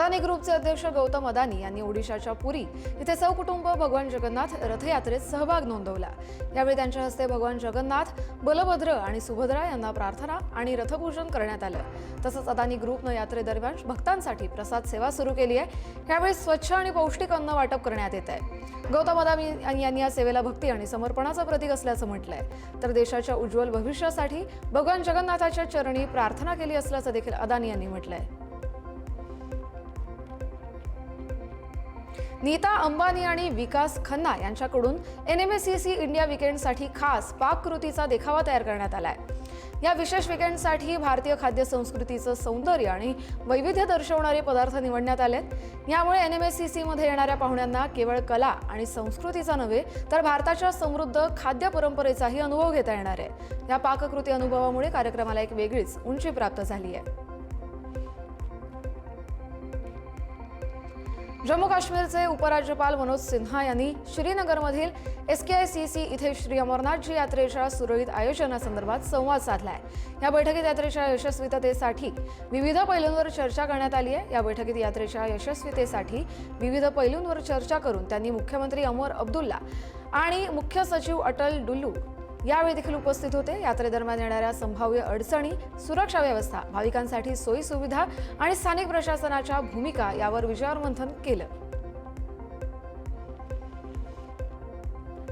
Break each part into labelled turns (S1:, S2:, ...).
S1: अदानी ग्रुपचे अध्यक्ष गौतम अदानी यांनी ओडिशाच्या पुरी इथे सहकुटुंब भगवान जगन्नाथ रथयात्रेत सहभाग नोंदवला. यावेळी त्यांच्या हस्ते भगवान जगन्नाथ बलभद्र आणि सुभद्रा यांना प्रार्थना आणि रथपूजन करण्यात आलं. तसंच अदानी ग्रुपनं यात्रेदरम्यान भक्तांसाठी प्रसाद सेवा सुरू केली आहे. यावेळी स्वच्छ आणि पौष्टिक अन्न वाटप करण्यात येत आहे. गौतम अदानी यांनी या सेवेला भक्ती आणि समर्पणाचं प्रतीक असल्याचं म्हटलंय. तर देशाच्या उज्ज्वल भविष्यासाठी भगवान जगन्नाथाच्या चरणी प्रार्थना केली असल्याचं देखील अदानी यांनी म्हटलंय. नीता अंबानी आणि विकास खन्ना यांच्याकडून N M S C C India विकेंडसाठी खास पाककृतीचा देखावा तयार करण्यात आलाय. या विशेष विकेंडसाठी भारतीय खाद्य संस्कृतीचं सौंदर्य आणि वैविध्य दर्शवणारे पदार्थ निवडण्यात आलेत. यामुळे एन एम एस सी सीमध्ये येणाऱ्या पाहुण्यांना केवळ कला आणि संस्कृतीचा नव्हे तर भारताच्या समृद्ध खाद्य परंपरेचाही अनुभव घेता येणार आहे. या पाककृती अनुभवामुळे कार्यक्रमाला एक वेगळीच उंची प्राप्त झाली आहे. जम्मू काश्मीरचे उपराज्यपाल मनोज सिन्हा यांनी श्रीनगरमधील S K I C C इथे श्री अमरनाथजी यात्रेच्या सुरळीत आयोजनासंदर्भात संवाद साधला आहे या बैठकीत यात्रेच्या यशस्वीततेसाठी विविध पैलूंवर चर्चा करण्यात आली आहे. या बैठकीत यात्रेच्या यशस्वीतेसाठी विविध पैलूंवर चर्चा करून त्यांनी मुख्यमंत्री अमर अब्दुल्ला आणि मुख्य सचिव अटल डुल्लू यावेळी देखील उपस्थित होते. यात्रेदरम्यान येणाऱ्या संभाव्य अडचणी सुरक्षा व्यवस्था भाविकांसाठी सोयी सुविधा आणि स्थानिक प्रशासनाच्या भूमिका यावर विचारमंथन केलं.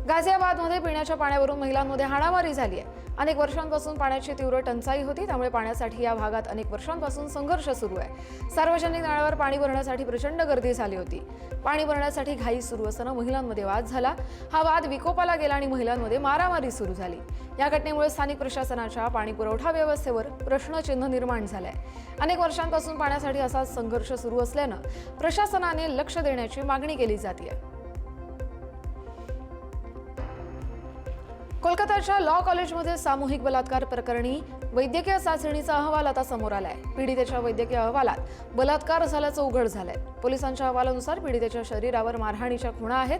S1: गाझियाबादमध्ये पिण्याच्या पाण्यावरून महिलांमध्ये हाणामारी झाली आहे अनेक वर्षांपासून पाण्याची तीव्र टंचाई होती त्यामुळे पाण्यासाठी या भागात अनेक वर्षांपासून संघर्ष सुरू आहे. सार्वजनिक नळावर पाणी भरण्यासाठी प्रचंड गर्दी झाली होती. पाणी भरण्यासाठी घाई सुरू असताना महिलांमध्ये वाद झाला. हा वाद विकोपाला गेला आणि महिलांमध्ये मारामारी सुरू झाली. या घटनेमुळे स्थानिक प्रशासनाच्या पाणी पुरवठा व्यवस्थेवर प्रश्नचिन्ह निर्माण झालंय. अनेक वर्षांपासून पाण्यासाठी असाच संघर्ष सुरू असल्यानं प्रशासनाने लक्ष देण्याची मागणी केली जाते कोलकाताच्या लॉ कॉलेजमध्ये सामूहिक बलात्कार प्रकरणी वैद्यकीय चाचणीचा अहवाल आता समोर आलाय. पीडितेच्या वैद्यकीय अहवालात बलात्कार झाल्याचं उघड झालंय. पोलिसांच्या अहवालानुसार पीडितेच्या शरीरावर मारहाणीच्या खुणा आहेत.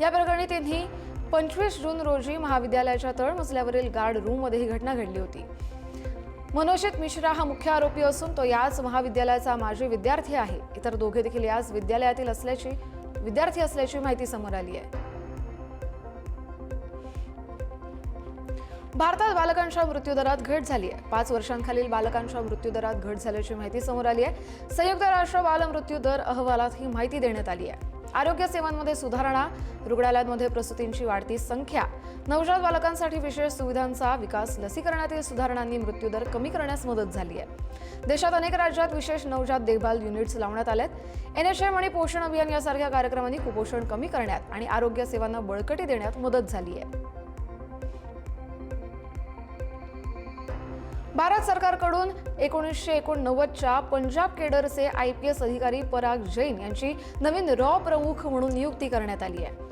S1: या प्रकरणी तिन्ही पंचवीस जून रोजी महाविद्यालयाच्या तळमजल्यावरील गार्ड रूममध्ये ही घटना घडली होती. मनोजित मिश्रा हा मुख्य आरोपी असून तो याच महाविद्यालयाचा माजी विद्यार्थी आहे. इतर दोघे देखील याच विद्यालयातील असल्याची विद्यार्थी असल्याची माहिती समोर आली आहे. भारतात बालकांच्या मृत्यूदरात घट झाली आहे. पाच वर्षांखालील बालकांच्या मृत्यूदरात घट झाल्याची माहिती समोर आली आहे. संयुक्त राष्ट्र बालमृत्यू दर अहवालात ही माहिती देण्यात आली आहे. आरोग्य सेवांमध्ये सुधारणा रुग्णालयांमध्ये प्रसूतींची वाढती संख्या नवजात बालकांसाठी विशेष सुविधांचा विकास लसीकरणातील सुधारणांनी मृत्यूदर कमी करण्यास मदत झाली आहे. देशात अनेक राज्यात विशेष नवजात देखभाल युनिट्स लावण्यात आल्यात एनएचएम आणि पोषण अभियान यासारख्या कार्यक्रमांनी कुपोषण कमी करण्यात आणि आरोग्य सेवांना बळकटी देण्यात मदत झाली आहे. भारत सरकारकडून एकोणीसशे एकोणनव्वदच्या पंजाब केडरचे आय पी एस अधिकारी पराग जैन यांची नवीन रॉ प्रमुख म्हणून नियुक्ती करण्यात आली आहे.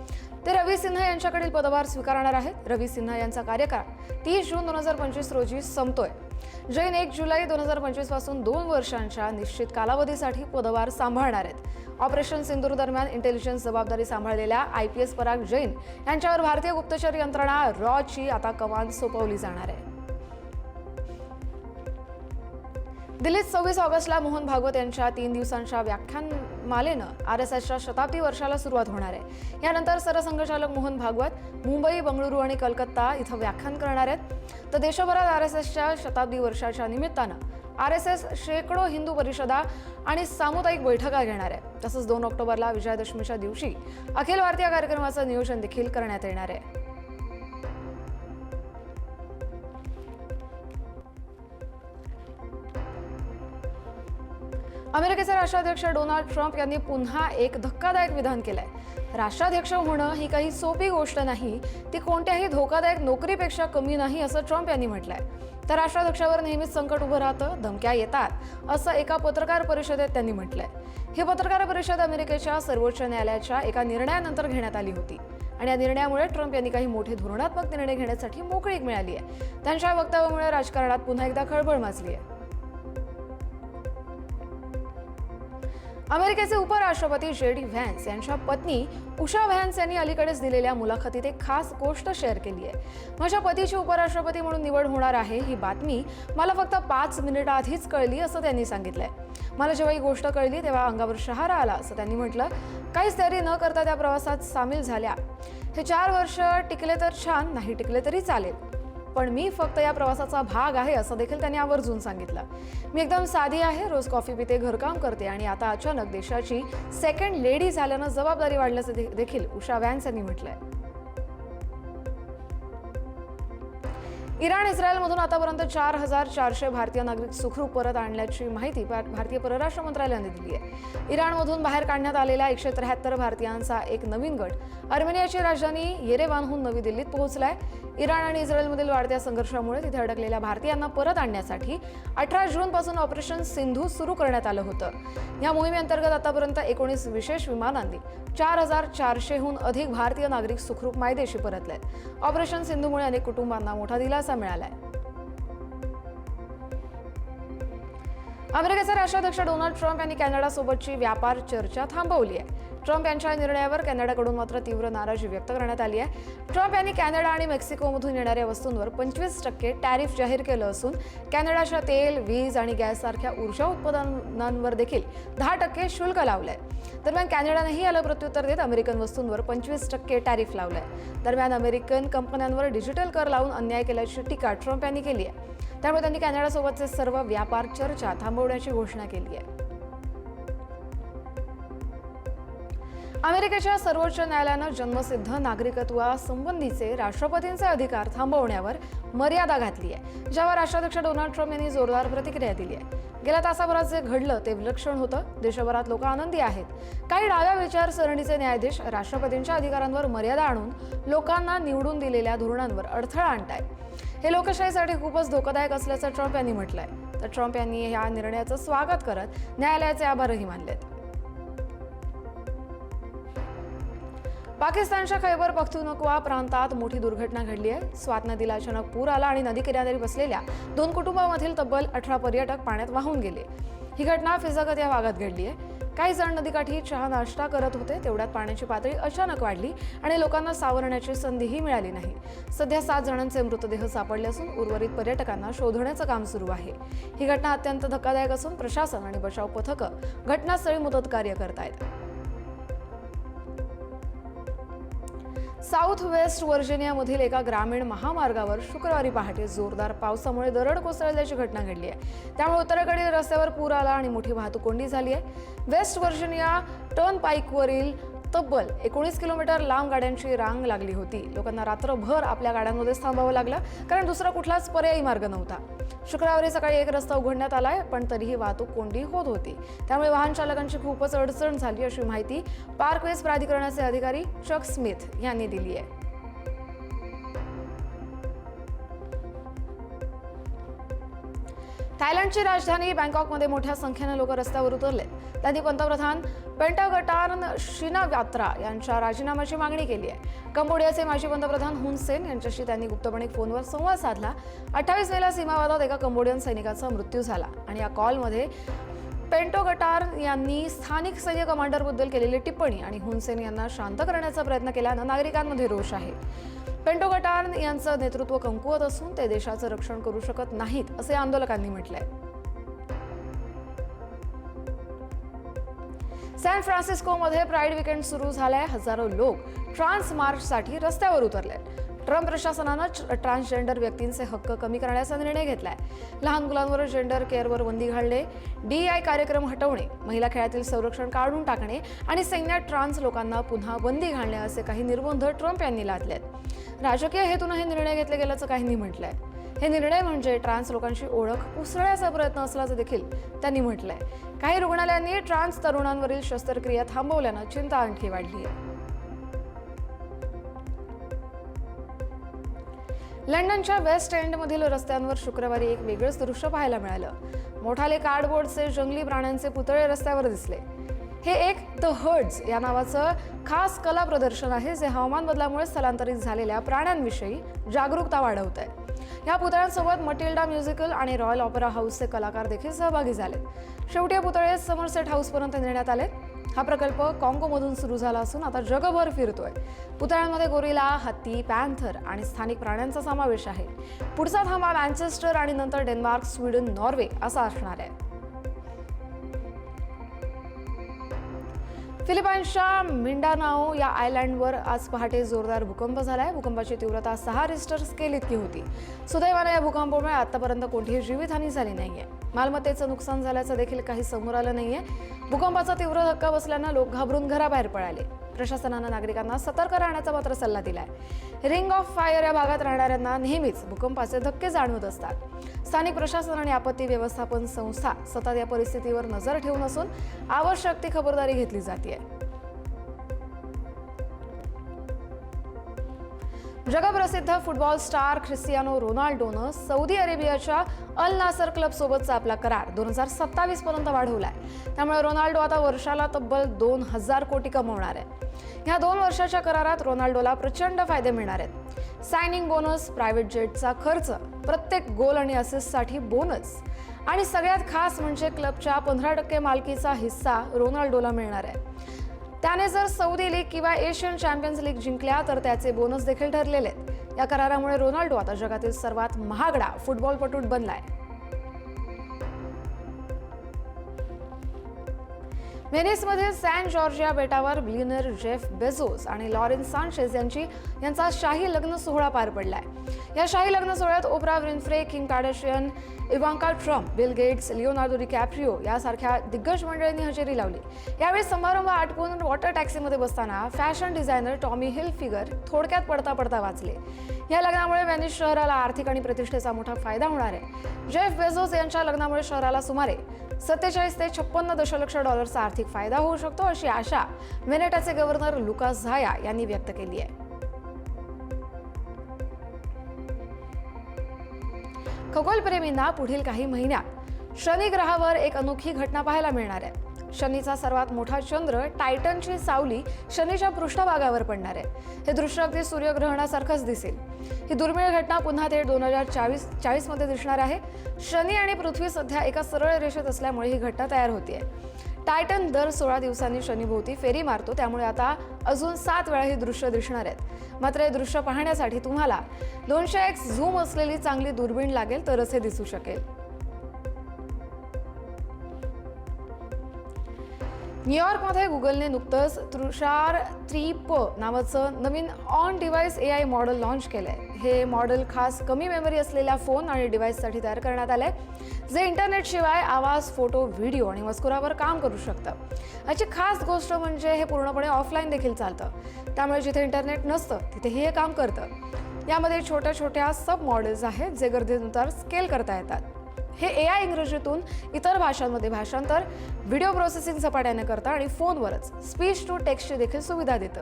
S1: ते रवी सिन्हा यांच्याकडील पदभार स्वीकारणार आहेत. रवी सिन्हा यांचा कार्यकाळ तीस जून दोन हजार पंचवीस रोजी संपतोय. जैन एक जुलै दोन हजार पंचवीसपासून दोन वर्षांच्या निश्चित कालावधीसाठी पदभार सांभाळणार आहेत. ऑपरेशन सिंदूर दरम्यान इंटेलिजन्स जबाबदारी सांभाळलेल्या I P S Parag Jain यांच्यावर भारतीय गुप्तचर यंत्रणा रॉची आता कमान सोपवली जाणार आहे. दिल्लीत सव्वीस ऑगस्टला मोहन भागवत यांच्या तीन दिवसांच्या व्याख्यानमालेनं आर एस एसच्या शताब्दी वर्षाला सुरुवात होणार आहे. यानंतर सरसंघचालक मोहन भागवत मुंबई बंगळुरू आणि कलकत्ता इथं व्याख्यान करणार आहेत. तर देशभरात आर एस एसच्या शताब्दी वर्षाच्या निमित्तानं आर एस एस शेकडो हिंदू परिषदा आणि सामुदायिक बैठका घेणार आहे. तसंच दोन ऑक्टोबरला विजयादशमीच्या दिवशी अखिल भारतीय कार्यक्रमाचं नियोजन देखील करण्यात येणार आहे. अमेरिकेचे राष्ट्राध्यक्ष डोनाल्ड ट्रम्प यांनी पुन्हा एक धक्कादायक विधान केलंय. राष्ट्राध्यक्ष होणं ही काही सोपी गोष्ट नाही ती कोणत्याही धोकादायक नोकरीपेक्षा कमी नाही असं ट्रम्प यांनी म्हटलंय. तर राष्ट्राध्यक्षावर नेहमीच संकट उभं राहतं धमक्या येतात असं एका पत्रकार परिषदेत त्यांनी म्हटलंय. ही पत्रकार परिषद अमेरिकेच्या सर्वोच्च न्यायालयाच्या एका निर्णयानंतर घेण्यात आली होती. आणि या निर्णयामुळे ट्रम्प यांनी काही मोठे धोरणात्मक निर्णय घेण्यासाठी मोकळीक मिळाली आहे त्यांच्या वक्तव्यामुळे राजकारणात पुन्हा एकदा खळबळ माजली आहे अमेरिकेचे उपराष्ट्रपती जे डी व्हॅन्स यांच्या पत्नी उषा व्हॅन्स यांनी अलीकडेच दिलेल्या मुलाखतीत एक खास गोष्ट शेअर केली आहे. माझ्या पतीची उपराष्ट्रपती म्हणून निवड होणार आहे ही बातमी मला फक्त पाच मिनिटं आधीच कळली असं त्यांनी सांगितलंय. मला जेव्हा ही गोष्ट कळली तेव्हा अंगावर शहारा आला असं त्यांनी म्हटलं. काहीच तयारी न करता त्या प्रवासात सामील झाल्या. हे चार वर्ष टिकले तर छान नाही टिकले तरी चालेल. पण मी फक्त या प्रवासाचा भाग आहे असं देखील त्यांनी आवर्जून सांगितलं. मी एकदम साधी आहे रोज कॉफी पिते घरकाम करते आणि आता अचानक देशाची सेकंड लेडी झाल्यानं जबाबदारी वाढल्याचं देखील उषा व्हॅन्स यांनी म्हटलंय. इराण इस्रायलमधून आतापर्यंत चार हजार चारशे भारतीय नागरिक सुखरूप परत आणल्याची माहिती भारतीय परराष्ट्र मंत्रालयाने दिली आहे. इराणमधून बाहेर काढण्यात आलेल्या एकशे त्र्याहत्तर भारतीयांचा एक नवीन गट अर्मेनियाची राजधानी येरेवानहून नवी दिल्लीत पोहोचलाय. इराण आणि इस्रायलमधील वाढत्या संघर्षामुळे तिथे अडकलेल्या भारतीयांना परत आणण्यासाठी अठरा जूनपासून ऑपरेशन सिंधू सुरू करण्यात आलं होतं. या मोहिमेअंतर्गत आतापर्यंत एकोणीस विशेष विमानांनी चार हजार चारशेहून अधिक भारतीय नागरिक सुखरूप मायदेशी परतले ऑपरेशन सिंधूमुळे अनेक कुटुंबांना मोठा दिलासा मिळालाय? अमेरिकेचे राष्ट्राध्यक्ष डोनाल्ड ट्रम्प यांनी कॅनडासोबतची व्यापार चर्चा थांबवली आहे ट्रम्प यांच्या निर्णयावर कॅनडाकडून मात्र तीव्र नाराजी व्यक्त करण्यात आली आहे ट्रम्प यांनी कॅनडा आणि मेक्सिकोमधून येणाऱ्या वस्तूंवर पंचवीस टक्के टॅरिफ जाहीर केलं असून कॅनडाच्या तेल वीज आणि गॅससारख्या ऊर्जा उत्पादनांवर देखील दहा टक्के शुल्क लावलंय. दरम्यान कॅनडानेही याला प्रत्युत्तर देत अमेरिकन वस्तूंवर पंचवीस टक्के टॅरिफ लावलाय. दरम्यान अमेरिकन कंपन्यांवर डिजिटल कर लावून अन्याय केल्याची टीका ट्रम्प यांनी केली आहे. त्यामुळे त्यांनी कॅनडासोबतचे सर्व व्यापार चर्चा थांबवण्याची घोषणा केली आहे. अमेरिकेच्या सर्वोच्च न्यायालयानं जन्मसिद्ध नागरिकत्वासंबंधीचे राष्ट्रपतींचे अधिकार थांबवण्यावर मर्यादा घातली आहे ज्यावर राष्ट्राध्यक्ष डोनाल्ड ट्रम्प यांनी जोरदार प्रतिक्रिया दिली आहे. गेल्या तासाभरात जे घडलं ते विलक्षण होतं. देशभरात लोक आनंदी आहेत. काही डाव्या विचारसरणीचे न्यायाधीश राष्ट्रपतींच्या अधिकारांवर मर्यादा आणून लोकांना निवडून दिलेल्या धोरणांवर अडथळा आणतायत. हे लोकशाहीसाठी खूपच धोकादायक असल्याचं ट्रम्प यांनी म्हटलंय. तर ट्रम्प यांनी या निर्णयाचं स्वागत करत न्यायालयाचे आभारही मानलेत. पाकिस्तानच्या खैबर पख्तूनख्वा प्रांतात मोठी दुर्घटना घडली आहे. स्वात नदीला अचानक पूर आला आणि नदी किनारी बसलेल्या दोन कुटुंबामधील तब्बल अठरा पर्यटक पाण्यात वाहून गेले. ही घटना फिजागत या भागात घडली आहे. काही जण नदीकाठी चहा नाश्ता करत होते. तेवढ्यात पाण्याची पातळी अचानक वाढली आणि लोकांना सावरण्याची संधीही मिळाली नाही. सध्या सात जणांचे मृतदेह सापडले असून उर्वरित पर्यटकांना शोधण्याचं काम सुरू आहे. ही घटना अत्यंत धक्कादायक असून प्रशासन आणि बचाव पथकं घटनास्थळी मदत कार्य करतायत. साऊथ वेस्ट व्हर्जिनियामधील एका ग्रामीण महामार्गावर शुक्रवारी पहाटे जोरदार पावसामुळे दरड कोसळल्याची घटना घडली आहे. त्यामुळे उत्तरेकडील रस्त्यावर पूर आला आणि मोठी वाहतूक कोंडी झाली आहे. वेस्ट व्हर्जिनिया टर्न पाईकवरील तब्बल एकोणीस किलोमीटर लांब गाड्यांची रांग लागली होती. लोकांना रात्रभर आपल्या गाड्यांमध्येच थांबावं लागलं कारण दुसरा कुठलाच पर्यायी मार्ग नव्हता. शुक्रवारी सकाळी एक रस्ता उघडण्यात आलाय पण तरीही वाहतूक कोंडी होत होती. त्यामुळे वाहन चालकांची खूपच अडचण झाली अशी माहिती पार्कवेज प्राधिकरणाचे अधिकारी चक स्मिथ यांनी दिली आहे. थायलंडची राजधानी बँकॉकमध्ये मोठ्या संख्येनं लोक रस्त्यावर उतरले. त्यांनी पंतप्रधान पेंटागटारन शिना यात्रा यांच्या राजीनाम्याची मागणी केली आहे. कंबोडियाचे माजी पंतप्रधान हुन सेन यांच्याशी त्यांनी गुप्तपणे फोनवर संवाद साधला. अठ्ठावीस मेला सीमावादात एका कंबोडियन सैनिकाचा मृत्यू झाला आणि या कॉलमध्ये पेंटोगटार यांनी स्थानिक सैन्य कमांडरबद्दल केलेली टिप्पणी आणि हुनसेन यांना शांत करण्याचा प्रयत्न केल्यानं नागरिकांमध्ये रोष आहे. पेंटोगटान यांचं नेतृत्व कमकुवत असून ते देशाचं रक्षण करू शकत नाहीत असे आंदोलकांनी म्हटलंय. सॅन फ्रान्सिस्कोमध्ये प्राईड विकेंड सुरू झालाय हजारो लोक ट्रान्स मार्चसाठी रस्त्यावर उतरले ट्रम्प प्रशासनानं ट्रान्सजेंडर व्यक्तींचे हक्क कमी करण्याचा निर्णय घेतलाय. लहान मुलांवर जेंडर केअरवर बंदी घालणे डीआय कार्यक्रम हटवणे महिला खेळातील संरक्षण काढून टाकणे आणि सैन्यात ट्रान्स लोकांना पुन्हा बंदी घालणे असे काही निर्बंध ट्रम्प यांनी लादलेत. राजकीय हेतून हे निर्णय घेतले गेल्याचं काहींनी म्हटलंय. हे निर्णय म्हणजे ट्रान्स लोकांची ओळख उसळण्याचा प्रयत्न असल्याचं देखील त्यांनी म्हटलंय. काही रुग्णालयांनी ट्रान्स तरुणांवरील शस्त्रक्रिया थांबवल्यानं चिंता आणखी वाढली आहे लंडनच्या वेस्ट एंडमधील रस्त्यांवर शुक्रवारी एक वेगळंच दृश्य पाहायला मिळालं. मोठाले कार्डबोर्डचे जंगली प्राण्यांचे पुतळे रस्त्यावर दिसले. हे एक द हर्ड्स या नावाचं खास कला प्रदर्शन आहे जे हवामान बदलामुळे स्थलांतरित झालेल्या प्राण्यांविषयी जागरूकता वाढवत आहे या पुतळ्यांसोबत मटिल्डा म्युझिकल आणि रॉयल ऑपेरा हाऊसचे कलाकार देखील सहभागी झाले शेवटी हे पुतळे समरसेट हाऊसपर्यंत नेण्यात आले हा प्रकल्प काँगोमधून सुरू झाला असून आता जगभर फिरतोय. पुतळ्यांमध्ये गोरिला हत्ती पॅन्थर आणि स्थानिक प्राण्यांचा समावेश आहे. पुढचा थांबा मँचेस्टर आणि नंतर डेन्मार्क स्वीडन नॉर्वे असा असणार आहे. फिलिपाईन्सच्या मिंडानाओ या आयलँडवर आज पहाटे जोरदार भूकंप झालाय. भूकंपाची तीव्रता सहा रिस्टर स्केल इतकी होती. सुदैवाने या भूकंपामुळे आतापर्यंत कोणतीही जीवितहानी झाली नाहीये. मालमत्तेचं नुकसान झाल्याचं देखील काही समोर आलं नाहीये. भूकंपाचा तीव्र धक्का बसल्यानं लोक घाबरून घराबाहेर पळाले. प्रशासनानं नागरिकांना सतर्क राहण्याचा मात्र सल्ला दिलाय. रिंग ऑफ फायर या भागात राहणाऱ्यांना नेहमीच भूकंपाचे धक्के जाणवत असतात. स्थानिक प्रशासन आणि आपत्ती व्यवस्थापन संस्था सतत या परिस्थितीवर नजर ठेवून असून आवश्यक ती खबरदारी घेतली जाते जगप्रसिद्ध फुटबॉल स्टार ख्रिस्तियानो रोनाल्डोनं सौदी अरेबियाच्या अल नासर क्लब सोबतचा आपला करार दोन हजार सत्तावीस पर्यंत वाढवलाय. त्यामुळे रोनाल्डो आता वर्षाला तब्बल दोन हजार कोटी कमवणार आहे. ह्या दोन वर्षाच्या करारात रोनाल्डोला प्रचंड फायदे मिळणार आहेत. सायनिंग बोनस प्रायव्हेट जेटचा खर्च प्रत्येक गोल आणि असिस्टसाठी बोनस आणि सगळ्यात खास म्हणजे क्लबच्या पंधरा टक्के मालकीचा हिस्सा रोनाल्डोला मिळणार आहे. त्याने जर सौदी लीग किंवा एशियन चॅम्पियन्स लीग जिंकल्या तर त्याचे बोनस देखील ठरलेले आहेत. या करारामुळे रोनाल्डो आता जगातील सर्वात महागडा फुटबॉलपटू बनलाय. व्हेनिसमधील सॅन जॉर्जिया बेटावर ब्लिनर जेफ बेझोस आणि लॉरेन्स सांचेस यांची यांचा शाही लग्न सोहळा पार पडलाय. या शाही लग्न सोहळ्यात Oprah Winfrey Kim Kardashian Ivanka Trump Bill Gates Leonardo DiCaprio यासारख्या दिग्गज मंडळींनी हजेरी लावली. यावेळी समारंभ आटपून वॉटर टॅक्सीमध्ये बसताना fashion designer Tommy Hilfiger थोडक्यात पडता पडता वाचले. या लग्नामुळे व्हेनिस शहराला आर्थिक आणि प्रतिष्ठेचा मोठा फायदा होणार आहे. जेफ बेझोस यांच्या लग्नामुळे शहराला सुमारे सत्तेचाळीस ते छप्पन्न दशलक्ष डॉलरचा आर्थिक फायदा होऊ शकतो अशी आशा व्हेनेटाचे गव्हर्नर लुकास झाया यांनी व्यक्त केली आहे. खगोलप्रेमींना पुढील काही महिन्यात शनी ग्रहावर एक अनोखी घटना पाहायला मिळणार आहे. शनीचा सर्वात मोठा चंद्र टायटनची सावली शनीच्या पृष्ठभागावर पडणार आहे. हे दृश्य अगदी सूर्यग्रहणासारखंच दिसेल. ही दुर्मिळ घटना पुन्हा ते दोन हजार चाळीस चाळीसमध्ये दिसणार आहे. शनी आणि पृथ्वी सध्या एका सरळ रेषेत असल्यामुळे ही घटना तयार होतीये. टायटन दर सोळा दिवसांनी शनीभोवती फेरी मारतो. त्यामुळे आता अजून सात वेळा ही दृश्य दिसणार आहेत. मात्र हे दृश्य पाहण्यासाठी तुम्हाला दोनशे एक्स झूम असलेली चांगली दुर्बीण लागेल तरच हे दिसू शकेल. न्यूयॉर्कमध्ये गुगलने नुकतंच तुषार थ्री प नावाचं नवीन on device A I model launch आहे हे मॉडेल खास कमी मेमरी असलेल्या फोन आणि डिव्हाइससाठी तयार करण्यात आलं आहे जे इंटरनेटशिवाय आवाज फोटो व्हिडिओ आणि मजकुरावर काम करू शकतं. याची खास गोष्ट म्हणजे हे पूर्णपणे ऑफलाईन देखील चालतं. त्यामुळे जिथे इंटरनेट नसतं तिथेही हे काम करतं. यामध्ये छोट्या छोट्या सब मॉडेल्स आहेत जे गरजेनुसार स्केल करता येतात. हे ए आय इंग्रजीतून इतर भाषांमध्ये भाषांतर व्हिडिओ प्रोसेसिंग झपाट्याने करतं आणि फोनवरच स्पीच टू टेक्स्टची देखील सुविधा देतं.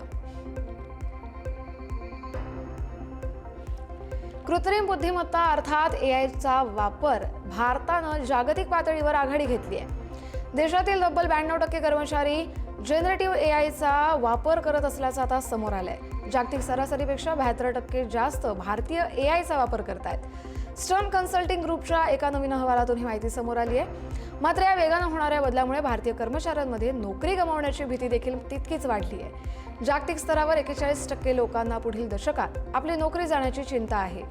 S1: कृत्रिम बुद्धिमत्ता अर्थात ए आयचा वापर भारतानं जागतिक पातळीवर आघाडी घेतली आहे. देशातील तब्बल ब्याण्णव टक्के कर्मचारी जनरेटिव्ह ए आयचा वापर करत असल्याचं आता समोर आलंय. जागतिक सरासरीपेक्षा बहात्तर टक्के जास्त भारतीय ए आयचा वापर करतायत. स्टर्न कन्सल्टिंग ग्रुपच्या एका नवीन अहवालातून ही माहिती समोर आली आहे मात्र या वेगानं होणाऱ्या बदलामुळे भारतीय कर्मचाऱ्यांमध्ये नोकरी गमावण्याची भीती देखील तितकीच वाढली आहे जागतिक स्तरावर एकेचाळीस टक्के लोकांना पुढील दशकात आपली नोकरी जाण्याची चिंता आहे.